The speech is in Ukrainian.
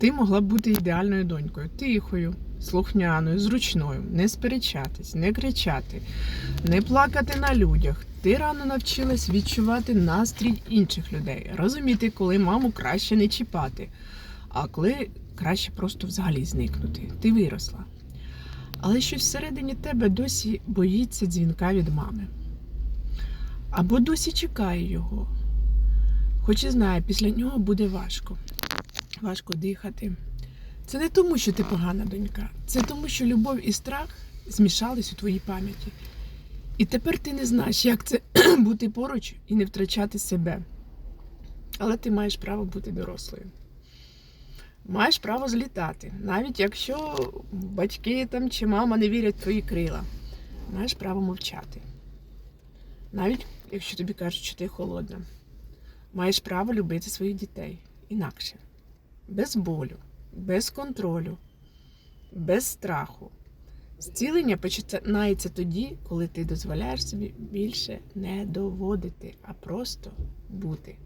Ти могла б бути ідеальною донькою, тихою, слухняною, зручною, не сперечатись, не кричати, не плакати на людях. Ти рано навчилась відчувати настрій інших людей, розуміти, коли маму краще не чіпати, а коли краще просто взагалі зникнути. Ти виросла. Але щось всередині тебе досі боїться дзвінка від мами. Або досі чекає його. Хоч і знає, після нього буде важко. Важко дихати. Це не тому, що ти погана донька, це тому, що любов і страх змішались у твоїй пам'яті. І тепер ти не знаєш, як це бути поруч і не втрачати себе. Але ти маєш право бути дорослою. Маєш право злітати, навіть якщо батьки там чи мама не вірять в твої крила. Маєш право мовчати. Навіть якщо тобі кажуть, що ти холодна. Маєш право любити своїх дітей інакше, без болю, без контролю, без страху. Зцілення починається тоді, коли ти дозволяєш собі більше не доводити, а просто бути.